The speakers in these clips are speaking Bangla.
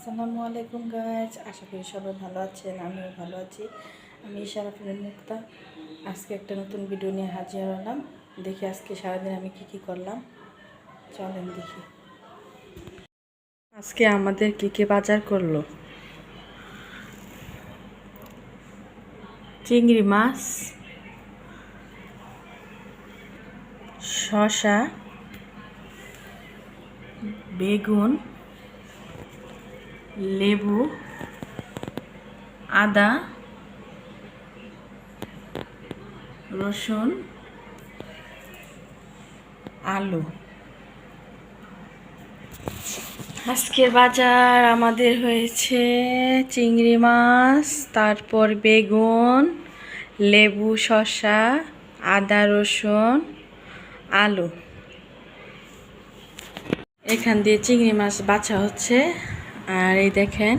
আসসালামু আলাইকুম গাইজ আশা করি সবাই ভালো আছেন, আমিও ভালো আছি। আমি ইশারাফিনের মুক্তা। আজকে একটা নতুন ভিডিও নিয়ে হাজির হলাম। দেখি আজকে সারাদিন আমি কি কি করলাম। চলেন দেখি। আজকে আমাদের কি কি বাজার করল? চিংড়ি মাছ, শসা, বেগুন লেবু, আদা, রসুন, আলু। আজকের বাজার আমাদের হয়েছে চিংড়ি মাছ, তারপর বেগুন, লেবু, শসা, আদা, রসুন, আলু। এখান দিয়ে চিংড়ি মাছ বাছা হচ্ছে। আর এই দেখেন,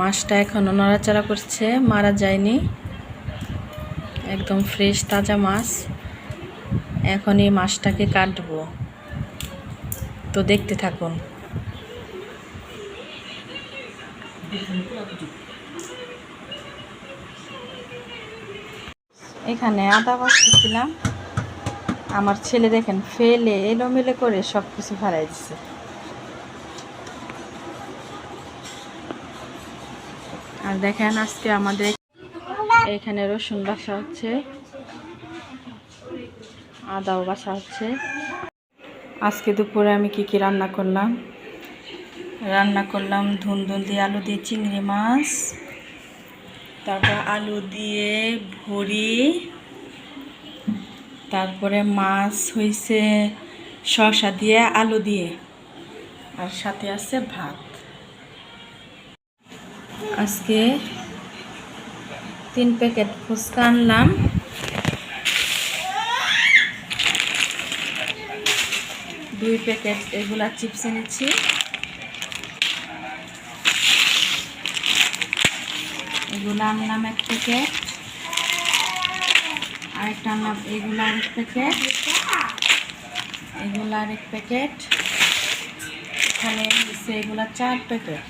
মাছটা এখনও নড়াচড়া করছে, মারা যায়নি। একদম ফ্রেশ তাজা মাছ। এখন এই মাছটাকে কাটবো। তো দেখতে থাকুন। এখানে আদা বাছতেছিলাম আমার ছেলে দেখেন, ফেলে, এলোমেলো করে সব কিছু ফেলাই দিচ্ছে আর দেখেন আজকে আমাদের এখানে রসুন বাসা হচ্ছে, আদাও বাসা হচ্ছে। আজকে দুপুরে আমি কি কি রান্না করলাম? রান্না করলাম ধুন্দুল দিয়ে আলু দিয়ে চিংড়ি মাছ, তারপর আলু দিয়ে ভুড়ি, তারপরে মাছ হয়েছে শসা দিয়ে আলু দিয়ে, আর সাথে আছে ভাত। আজকে তিন প্যাকেট ফুচকা আনলাম। দুই প্যাকেট এগুলা চিপস এনেছি। এগুলো আনলাম এক প্যাকেট। আরেকটা আনলাম, এগুলো আরেক প্যাকেট। এগুলো আরেক প্যাকেট। এখানে এগুলা চার প্যাকেট।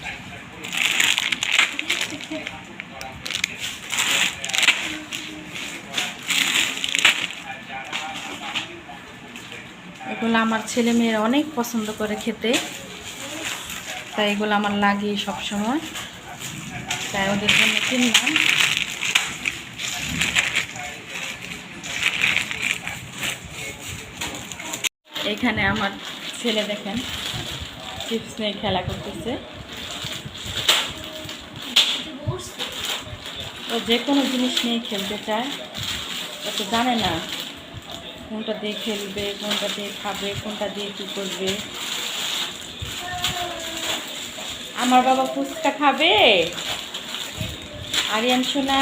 এগুলো আমার ছেলে মেয়েরা অনেক পছন্দ করে খেতে। তাই এগুলো আমার লাগে সবসময়। তাই ওদের জন্য কিনলাম। এখানে আমার ছেলে দেখেন, চিপস নিয়ে খেলা করতেছে। ও যে কোনো জিনিস নিয়ে খেলতে চায়, ও তো জানে না কোনটা দিয়ে খেলবে, কোনটা দিয়ে খাবে, কোনটা দিয়ে কী করবে। আমার বাবা ফুচকা খাবে? আরিয়ান সোনা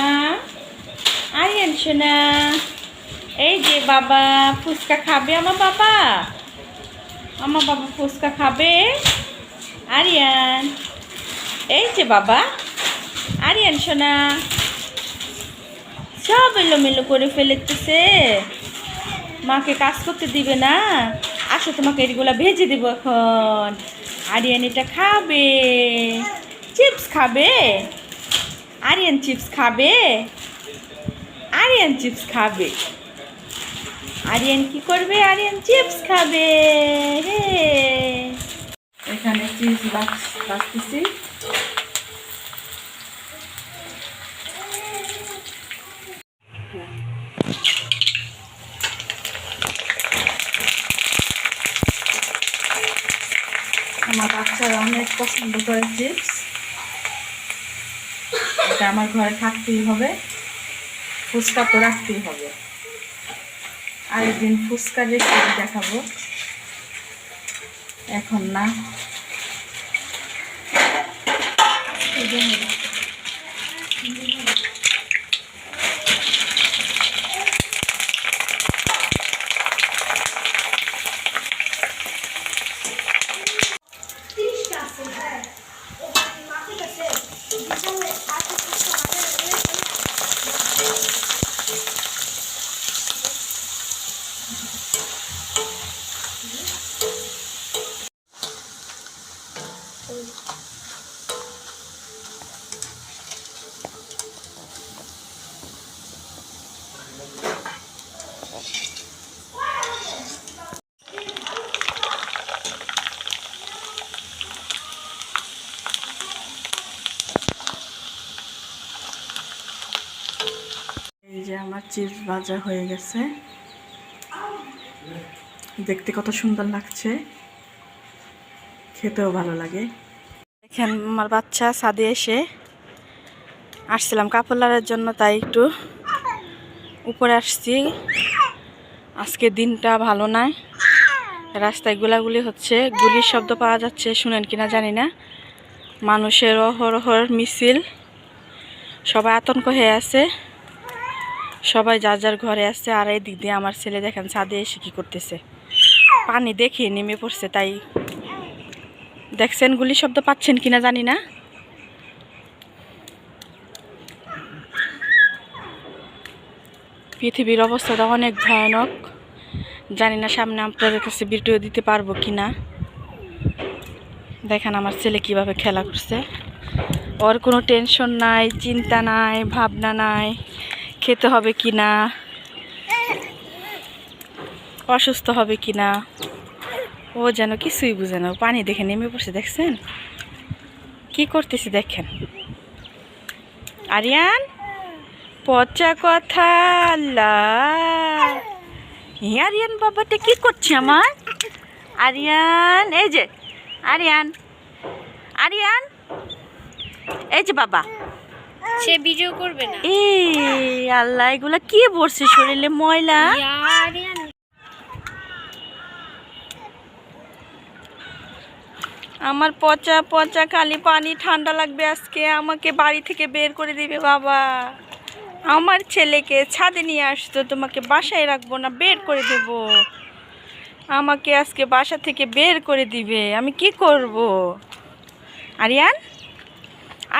আরিয়ান সোনা, এই যে বাবা ফুচকা খাবে আমার বাবা। আমার বাবা ফুচকা খাবে। আরিয়ান, এই যে বাবা, আরিয়ান সোনা। সব এলোমেলো করে ফেলেতেছে। মাকে কাজ করতে দিবে না। আসো, তোমাকে এগুলো ভেজে দেবো এখন। আরিয়ান এটা খাবে। চিপস খাবে? আরিয়ান চিপস খাবে? আরিয়ান চিপস খাবে। আরিয়ান কি করবে? আরিয়ান চিপস খাবে। হে। এখানে চিপস বাস বাঁচতেছি আমার বাচ্চারা অনেক পছন্দ করে চিপস এটা আমার ঘরে থাকতেই হবে। ফুচকা তো রাখতেই হবে। আরেকদিন ফুচকা রেসিপি দেখাবো। এখন না। চিপস ভাজা হয়ে গেছে। দেখতে কত সুন্দর লাগছে। খেতেও ভালো লাগে। দেখেন আমার বাচ্চা ছাদে এসে আসছিলাম কাপড় লাড়ার জন্য, তাই একটু উপরে আসছি। আজকে দিনটা ভালো নয় রাস্তায় গোলাগুলি হচ্ছে, গুলির শব্দ পাওয়া যাচ্ছে, শুনেন কিনা জানি না। মানুষের অহরহর মিছিল, সবাই আতঙ্ক হয়ে আছে। সবাই যার যার ঘরে আছে, আর এই দিক দিয়ে আমার ছেলে দেখেন, ছাদে এসে কি করতেছে? পানি দেখে নেমে পড়ছে, তাই দেখছেন গুলি শব্দ পাচ্ছেন কিনা জানি না। পৃথিবীর অবস্থাটা অনেক ভয়ানক। জানি না সামনে আপনাদের কাছে ভিডিও দিতে পারব কি না দেখেন আমার ছেলে কীভাবে খেলা করছে। ওর কোনো টেনশন নাই, চিন্তা নাই, ভাবনা নাই। খেতে হবে কি না অসুস্থ হবে কি না ও যেন কিছুই বুঝে না। পানি দেখে নেমে পড়ছে, দেখছেন? কি করতেছে দেখেন? আরিয়ান? পচা কথা আরিয়ান বাবাটা কি করছে আমার? আরিয়ান, এই যে, আরিয়ান। আরিয়ান? এই যে বাবা। সে ভিডিও করবে না। এ আল্লাহ এগুলা কি পড়ছে শরীরে ময়লা? আমার পচা পচা খালি পানি ঠান্ডা লাগবে আজকে আমাকে বাড়ি থেকে বের করে দিবে বাবা। আমার ছেলেকে ছাদে নিয়ে আসতো তোমাকে বাসায় রাখব না বের করে দেব। আমাকে আজকে বাসা থেকে বের করে দিবে আমি কি করব? আরিয়ান?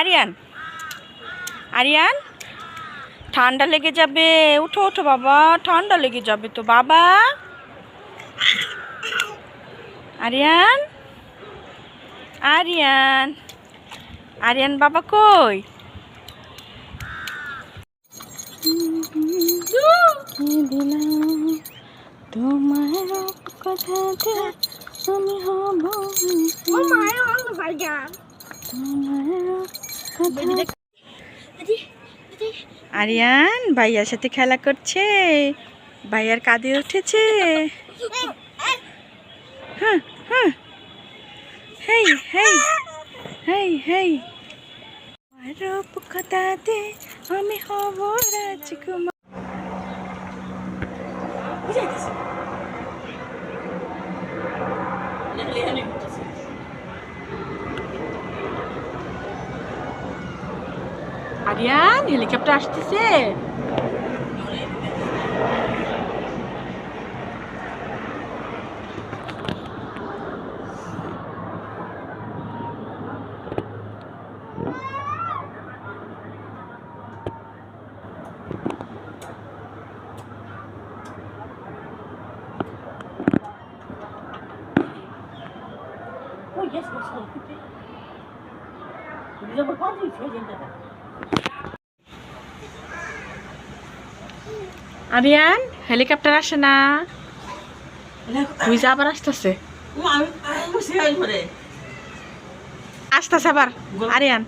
আরিয়ান? আরিয়ান ঠান্ডা লেগে যাবে। উঠো উঠো বাবা ঠান্ডা লেগে যাবে তো বাবা। আরিয়ান আরিয়ান আরিয়ান বাবা কই? তোমার কথাতে আমি হব অঙ্গ ভাইয়া আরিয়ান, ভাইয়ার সাথে খেলা করছে। ভাইয়ার কাঁদে উঠেছে। হ্যাঁ হ্যাঁ। হেই হেই হেই হেই। আমি হব রাজকুমার। আরিয়ান হেলিকপ্টার আসতেছে Aryan helicopter আসে না বুঝা আবার আসতেছে আসতেছে আবার আরিয়ান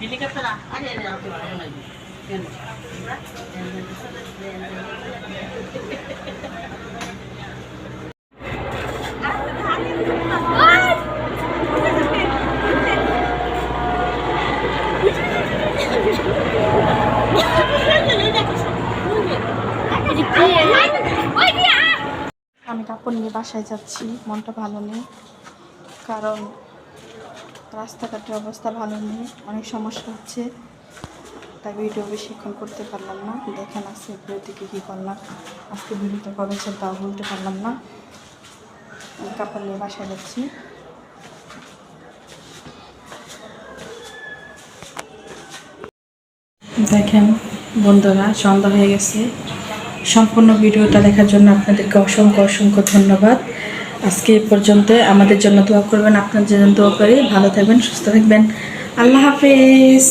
হেলিকপ্টার আমি কাপড় নিয়ে বাসায় যাচ্ছি, মনটা ভালো নেই। কারণ রাস্তাঘাটের অবস্থা ভালো নেই, অনেক সমস্যা হচ্ছে। তাই ভিডিও বেশিক্ষণ করতে পারলাম না। দেখেন আজকে ভিডিওতে কী করলাম। আজকে ভিডিওটা করেছেন তাও বলতে পারলাম না। কাপড় নিয়ে বাসায় যাচ্ছি। দেখেন বন্ধুরা, সন্ধ্যা হয়ে গেছে। সম্পূর্ণ ভিডিওটা দেখার জন্য আপনাদেরকে অসংখ্য অসংখ্য ধন্যবাদ। আজকে এ পর্যন্ত আমাদের জন্য দোয়া করবেন আপনার জন্য দোয়া করি। ভালো থাকবেন, সুস্থ থাকবেন। আল্লাহ হাফিজ।